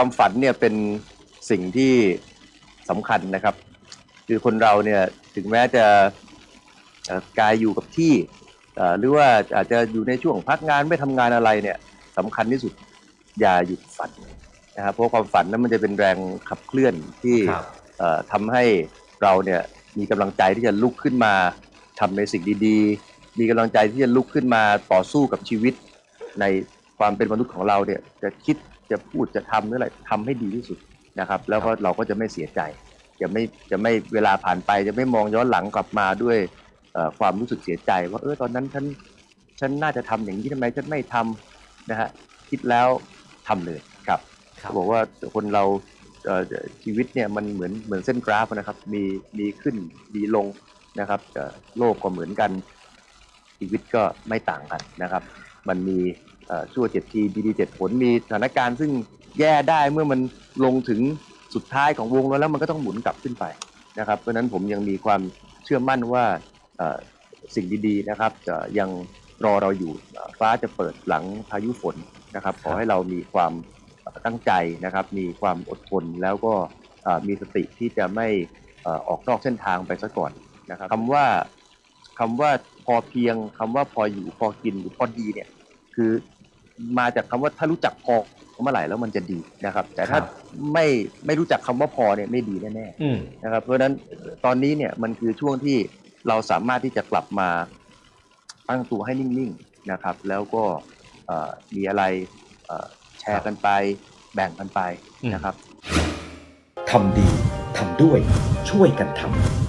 ความฝันเนี่ยเป็นสิ่งที่สำคัญนะครับ คือคนเราเนี่ยถึงแม้จะเอ่อกายอยู่กับที่เอ่อหรือว่าอาจจะอยู่ในช่วงพักงานไม่ทำงานอะไรเนี่ยสำคัญที่สุดอย่าหยุดฝันนะครับเพราะความฝันนั้นมันจะเป็นแรงขับเคลื่อนที่ครับเอ่อทำให้เราเนี่ยมีกำลังใจที่จะลุกขึ้นมาทำในสิ่งดีๆ มีกำลังใจที่จะลุกขึ้นมาต่อสู้กับชีวิตในความเป็นมนุษย์ของเราเนี่ยจะคิด จะพูดจะทำหรืออะไรทำให้ดีที่สุดนะครับ แล้วก็เราก็จะไม่เสียใจ จะไม่จะไม่เวลาผ่านไป จะไม่มองย้อนหลังกลับมาด้วยเอ่อความรู้สึกเสียใจ ว่าเออตอนนั้นฉันฉันน่าจะทำอย่างนี้ทำไมฉันไม่ทำนะฮะคิดแล้วทำเลยครับครับเขาบอกว่าคนเราเอ่อชีวิตเนี่ยมันเหมือนเหมือนเส้นกราฟนะครับ มีมีขึ้นมีลงนะครับเอ่อโลกก็เหมือนกันชีวิตก็ไม่ต่างกันนะครับ มันมีเอ่อ ชั่วเจ็ดทีดีดีเจ็ดผลมีสถานการณ์ซึ่งแย่ได้เมื่อมันลงถึงสุดท้ายของวงแล้วแล้วมันก็ต้องหมุนกลับขึ้นไปนะครับเพราะฉะนั้นผมยังมีความเชื่อมั่นว่าเอ่อสิ่งดีๆนะครับจะยังรอเราอยู่เอ่อฟ้าจะเปิดหลังพายุฝนนะครับขอให้เรามีความตั้งใจนะครับ มีความอดทนแล้วก็เอ่อมีสติที่จะไม่เอ่อออกนอกเส้นทางไปซะก่อนนะครับคำว่าคำว่าพอเพียงคำว่าพออยู่พอกินหรือพอดีเนี่ยคือ มาจากคำว่าถ้ารู้จักพอเมื่อไหร่แล้วมันจะดีนะครับ แต่ถ้าครับไม่ไม่รู้จักคำว่าพอเนี่ยไม่ดีแน่อืมๆนะครับ เพราะฉะนั้นตอนนี้เนี่ยมันคือช่วงที่เราสามารถที่จะกลับมาตั้งตัวให้นิ่งๆนะครับ แล้วก็เอ่อมีอะไรเอ่อแชร์กันไปแบ่งกันไปนะครับทำดีทำด้วยช่วยกันทำ